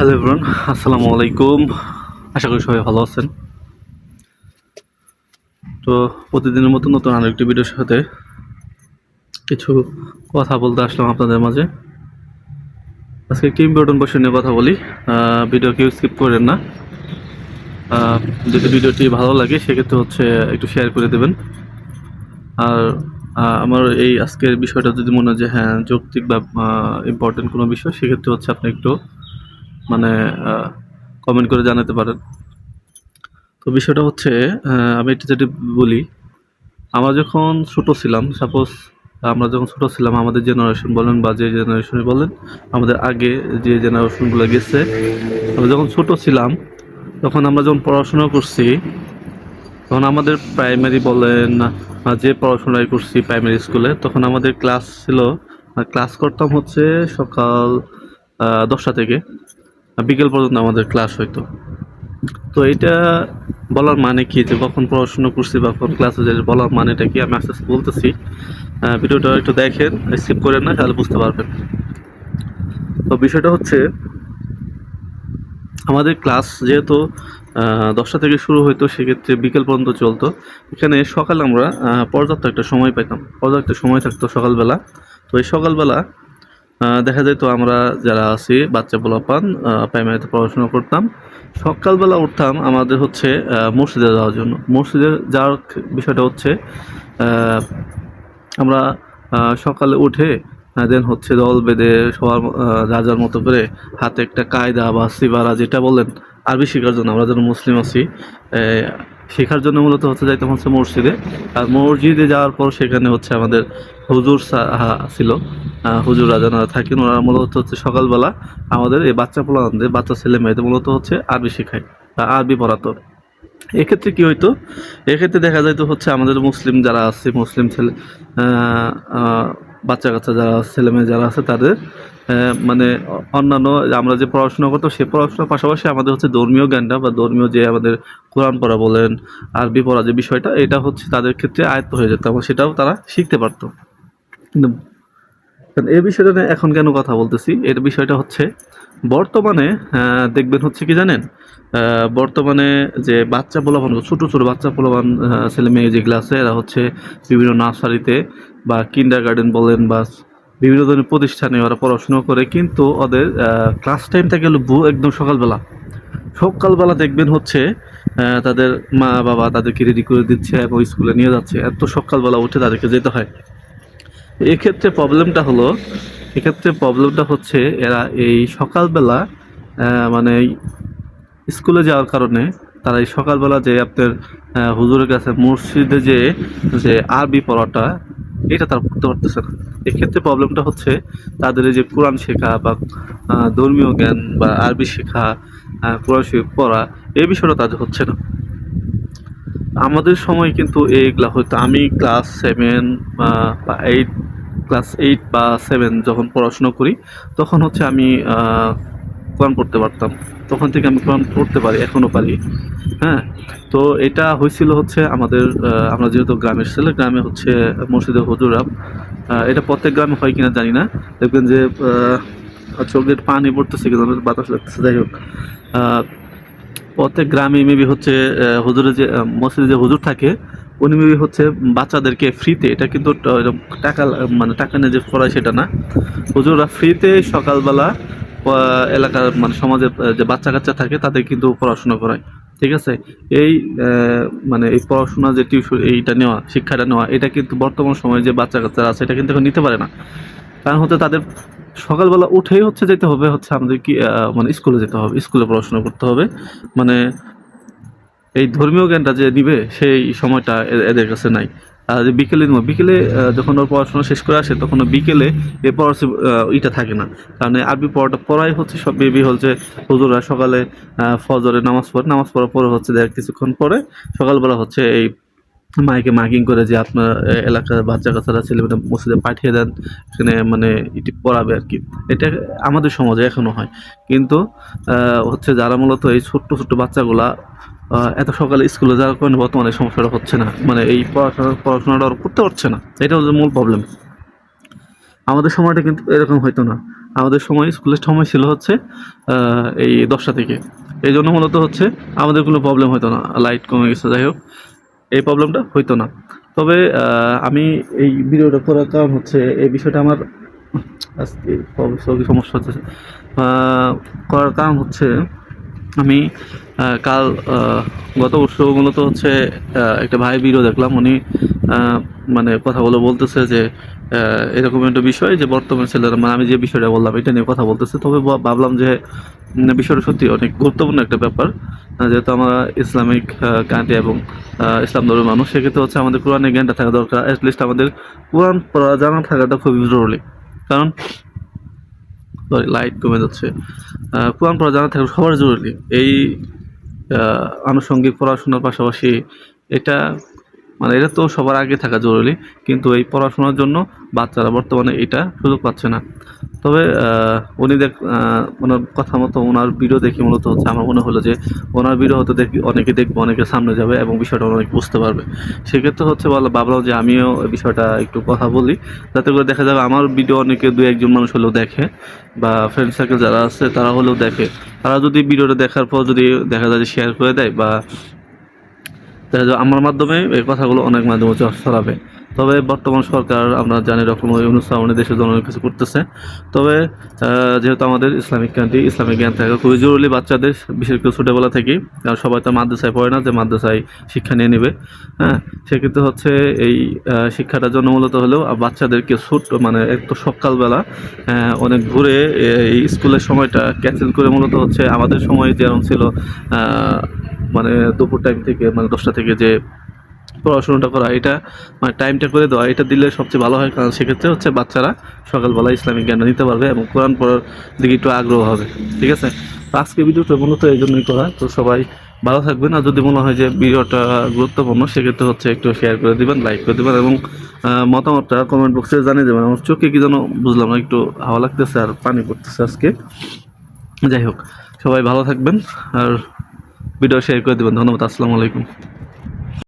Hello everyone আসসালামু আলাইকুম। আশা করি সবাই ভালো আছেন। তো প্রতিদিনের মতো নতুন আরেকটি ভিডিওর সাথে কিছু কথা বলতে আসলাম আপনাদের মাঝে। আজকে কি ইম্পর্টেন্ট বসে নিয়ে কথা বলি। ভিডিও কেউ স্কিপ করেন না। যদি ভিডিওটি ভালো লাগে, সেক্ষেত্রে হচ্ছে একটু শেয়ার করে দেবেন। আর আমার এই আজকের বিষয়টা যদি মনে হয় যে হ্যাঁ যৌক্তিক বা ইম্পর্টেন্ট কোনো বিষয়, সেক্ষেত্রে হচ্ছে আপনি একটু মানে কমেন্ট করে জানাতে পারেন। তো বিষয়টা হচ্ছে আমি এটা যেটা বলি, আমরা যখন ছোট ছিলাম সাপোজ আমরা যখন ছোট ছিলাম, আমাদের জেনারেশন বলেন বা যে জেনারেশনে বলেন, আমাদের আগে যে জেনারেশনগুলো গেছে, আমরা যখন ছোট ছিলাম, তখন আমরা যখন পড়াশোনা করছি, তখন আমাদের প্রাইমারি বলেন যে পড়াশোনায় করছি প্রাইমারি স্কুলে তখন আমাদের ক্লাস ছিল ক্লাস করতাম হচ্ছে সকাল দশটা থেকে। বিকেল পর্যন্ত আমাদের ক্লাস হইতো। তো এটা বলার মানে কি? যে কখন পড়াশোনা করছি বা কখন ক্লাসে যাই, বলার মানেটা কি? আমি আস্তে আস্তে বলতেছি। ভিডিওটা একটু দেখেন স্কিপ করেন না, তাহলে বুঝতে পারবেন। তো বিষয়টা হচ্ছে, আমাদের ক্লাস যেহেতু দশটা থেকে শুরু হইতো, সেক্ষেত্রে বিকেল পর্যন্ত চলতো। এখানে সকালে আমরা পর্যাপ্ত একটা সময় পাইতাম। পর্যাপ্ত সময় থাকতো সকালবেলা। তো এই সকালবেলা দেখা যেত আমরা যারা আছি, বাচ্চা পোলাপান প্রাইমারিতে পড়াশোনা করতাম, সকালবেলা উঠতাম আমাদের হচ্ছে মসজিদে যাওয়ার জন্য। মসজিদে যাওয়ার বিষয়টা হচ্ছে আমরা সকালে উঠে দেন হচ্ছে দল বেঁধে সবার যার মতো করে হাতে একটা কায়দা বা সিবারা যেটা বলেন, আরবি শেখার জন্য আমরা যারা মুসলিম আছি শেখার জন্য মূলত হচ্ছে যাইতাম হচ্ছে মসজিদে। আর মসজিদে যাওয়ার পর সেখানে হচ্ছে আমাদের হুজুর ছিল হুজুর যারা থাকেন। ওনারা মূলত হচ্ছে সকালবেলা আমাদের এই বাচ্চা পোলাদের বাচ্চা ছেলে মেয়েদের মূলত হচ্ছে আরবি শেখায় বা আরবি পড়াতো। এক্ষেত্রে কি হইতো? এক্ষেত্রে দেখা যাইতো হচ্ছে আমাদের মুসলিম যারা আছে, মুসলিম ছেলে বাচ্চা কাচ্চা যারা ছেলে মেয়ে যারা আছে, তাদের মানে অন্যান্য আমরা যে পড়াশোনা করতাম, সে পড়াশোনার পাশাপাশি আমাদের হচ্ছে ধর্মীয় জ্ঞানটা বা ধর্মীয় যে আমাদের কোরআন পড়া বলেন, আরবি পড়া যে বিষয়টা, এটা হচ্ছে তাদের ক্ষেত্রে আয়ত্ত হয়ে যেত এবং সেটাও তারা শিখতে পারতো। কিন্তু এই বিষয়টা নিয়ে এখন কেন কথা বলতেছি? এর বিষয়টা হচ্ছে, বর্তমানে দেখবেন হচ্ছে কি জানেন? বর্তমানে যে বাচ্চা পোলাপান, ছোটো ছোটো বাচ্চা পোলাপান ছেলে মেয়ে যেগুলো আছে এরা হচ্ছে বিভিন্ন নার্সারিতে বা কিন্ডার গার্ডেন বলেন বা বিভিন্ন ধরনের প্রতিষ্ঠানে ওরা পড়াশোনা করে, কিন্তু ওদের ক্লাস টাইমটা গেল বু একদম সকালবেলা। সকালবেলা দেখবেন হচ্ছে তাদের মা বাবা তাদেরকে রেডি করে দিচ্ছে এবং স্কুলে নিয়ে যাচ্ছে। এত সকালবেলা উঠে তাদেরকে যেতে হয়। এক্ষেত্রে প্রবলেমটা হলো, এক্ষেত্রে প্রবলেমটা হচ্ছে এরা এই সকালবেলা মানে স্কুলে যাওয়ার কারণে তারা এই সকালবেলা যে আপনার হুজুরের কাছে মসজিদে যে যে আরবি পড়াটা, এটা তারা করতে পারতেছে না। এক্ষেত্রে প্রবলেমটা হচ্ছে তাদের যে কোরআন শেখা বা ধর্মীয় জ্ঞান বা আরবি শেখা কোরআন শরীফ পড়া এই বিষয়টা তাদের হচ্ছে না। আমাদের সময় কিন্তু এইগুলা হয়তো আমি ক্লাস সেভেন বা এইট ক্লাস এইট বা সেভেন যখন পড়াশুনো করি তখন হচ্ছে আমি কোরআন পড়তে পারতাম। তখন থেকে আমি কোরআন পড়তে পারি এখনও পারি। হ্যাঁ তো এটা হয়েছিল হচ্ছে আমাদের আমরা যেহেতু গ্রামের ছেলে গ্রামে হচ্ছে মসজিদে হুজুরা আহ, এটা প্রত্যেক গ্রামে হয় কিনা জানি না। দেখবেন যে চোখের পানি পড়তেছে কিন্তু বাতাস লাগতেছে যাই হোক। প্রত্যেক গ্রামে মেবি হচ্ছে আহ, হুজুরের যে মসজিদে যে হুজুর থাকে উনি মেবি হচ্ছে বাচ্চাদেরকে ফ্রিতে এটা কিন্তু টাকা মানে টাকা নিয়ে যে পড়ায় সেটা না। হুজুররা ফ্রিতে সকালবেলা এলাকার মানে সমাজের যে বাচ্চা কাচ্চা থাকে তাদের কিন্তু পড়াশোনা করায়। ঠিক আছে? এই মানে এই পড়াশোনা যে টিউশন, এইটা নেওয়া, শিক্ষাটা নেওয়া, এটা কিন্তু বর্তমান সময়ে যে বাচ্চা কাচ্চারা আছে, এটা কিন্তু এখন নিতে পারে না। কারণ হচ্ছে তাদের সকালবেলা উঠেই হচ্ছে যেতে হবে, হচ্ছে আমাদের কি মানে স্কুলে যেতে হবে, স্কুলে পড়াশোনা করতে হবে। মানে এই ধর্মীয় জ্ঞানটা যে দিবে সেই সময়টা এদের কাছে নাই। বিকেলে বিকেলে যখন ওর পড়াশোনা শেষ করে আসে, তখন বিকেলে এ পড়ার ইটা থাকে না। কারণ আরবি পড়াটা পড়াই হচ্ছে, সব বেবি হচ্ছে হুজুরা সকালে ফজরে নামাজ পড়ে, নামাজ পড়ার পরে হচ্ছে দেখ কিছুক্ষণ পরে সকালবেলা হচ্ছে এই মাইকে মাইকিং করে যে আপনার এলাকার বাচ্চা কাচ্চারা ছেলেমেয়েরা মসজিদে পাঠিয়ে দেন সেখানে মানে এটি পড়াবে আর কি। এটা আমাদের সমাজে এখনও হয়। কিন্তু হচ্ছে যারা মূলত এই ছোট্ট ছোট্ট বাচ্চাগুলা এত সকালে স্কুলে যাওয়ার কারণে বর্তমানে সমস্যাটা হচ্ছে না। মানে এই পড়াশোনা, পড়াশোনাটা ওরা করতে পারছে না। এটা হচ্ছে মূল প্রবলেম আমাদের সময়টা কিন্তু এরকম হইতো না। আমাদের সময়, স্কুলের সময় ছিল হচ্ছে এই দশটা থেকে। এই জন্য মূলত হচ্ছে আমাদের কোনো প্রবলেম হতো না। লাইট কমে গেছে, যাই হোক। এই প্রবলেমটা হইতো না। তবে আমি এই ভিডিওটা করার কারণ হচ্ছে, এই বিষয়টা আমার আজকে সমস্যা হচ্ছে। করার কারণ হচ্ছে আমি কাল গত বছর মূলত হচ্ছে একটা ভাই ভিডিও দেখলাম। উনি মানে কথাগুলো বলতেছে যে এরকম একটা বিষয় যে বর্তমান ছেলেরা মানে আমি যে বিষয়টা বললাম, এটা নিয়ে কথা বলতেছে। তবে ভাবলাম যে বিষয়টা সত্যি অনেক গুরুত্বপূর্ণ একটা ব্যাপার। যেহেতু আমরা ইসলামিক কান্ট্রি এবং ইসলাম ধর্মের মানুষ, সেক্ষেত্রে হচ্ছে আমাদের কোরআনের জ্ঞানটা থাকা দরকার। অ্যাটলিস্ট আমাদের কোরআন জানা থাকাটা খুবই জরুরি। কারণ সরি লাইট কমে যাচ্ছে। কোরআন পড়া জানা থাকা সবার জরুরি। এই আনুষঙ্গিক পড়াশোনার পাশাপাশি এটা মানে এটা তো সবার আগে থাকা জরুরি, কিন্তু এই পড়াশোনার জন্য বাচ্চারা বর্তমানে এটা সুযোগ পাচ্ছে না। তবে উনি দেখ ওনার কথা মতো ওনার ভিডিও দেখে মূলত হচ্ছে আমার মনে হলো যে, ওনার ভিডিও হতে দেখি অনেকে দেখবে, অনেকে সামনে যাবে এবং বিষয়টা অনেক বুঝতে পারবে। সেক্ষেত্রে হচ্ছে বলা, ভাবলাম যে আমিও বিষয়টা একটু কথা বলি, যাতে করে দেখা যাবে আমার ভিডিও অনেকে দু একজন মানুষ হলেও দেখে, বা ফ্রেন্ড সার্কেল যারা আছে তারা হলেও দেখে। তারা যদি ভিডিওটা দেখার পর যদি দেখা যায় যে শেয়ার করে দেয় বা দেখা যায় আমার মাধ্যমে এই কথাগুলো অনেক মাধ্যমে ছড়াবে তবে বর্তমান সরকার আমরা জানি ডক্টর ইউনুস উনি দেশের জন্য অনেক কিছু করতেছে। তবে যেহেতু আমাদের ইসলামিক কান্ট্রি ইসলামিক জ্ঞান থাকা খুবই জরুরি বাচ্চাদের বিশেষ করে ছোটোবেলা থেকেই। কারণ সবাই তো মাদ্রাসায় পড়ে না যে মাদ্রাসায় শিক্ষা নিয়ে নেবে। হ্যাঁ সেক্ষেত্রে হচ্ছে এই আহ, শিক্ষাটার জন্য মূলত হলেও বাচ্চাদেরকে ছোট মানে একটু সকালবেলা অনেক ঘুরে এই স্কুলের সময়টা ক্যান্সেল করে মূলত হচ্ছে আমাদের সময় যেমন ছিল মানে দুপুর টাইম থেকে মানে দশটা থেকে যে পড়াশোনাটা করা, এটা মানে টাইমটা করে দেওয়া, এটা দিলে সবচেয়ে ভালো হয়, কারণ সেক্ষেত্রে হচ্ছে বাচ্চারা সকালবেলা ইসলামিক জ্ঞানটা নিতে পারবে এবং কোরআন পড়ার দিকে একটু আগ্রহ হবে, ঠিক আছে? আজকে ভিডিওটা মূলত এই জন্যই করা, তো সবাই ভালো থাকবেন, আর যদি মনে হয় যে ভিডিওটা গুরুত্বপূর্ণ, সেক্ষেত্রে হচ্ছে একটু শেয়ার করে দিবেন লাইক করে দিবেন, এবং মতামতটা কমেন্ট বক্সে জানিয়ে দেবেন। আমার চোখে কি যেন বুঝলাম না, একটু হাওয়া লাগতেছে আর পানি পড়তেছে আজকে। যাই হোক, সবাই ভালো থাকবেন, আর ভিডিও শেয়ার করে দেবেন। ধন্যবাদ, আসসালামু আলাইকুম।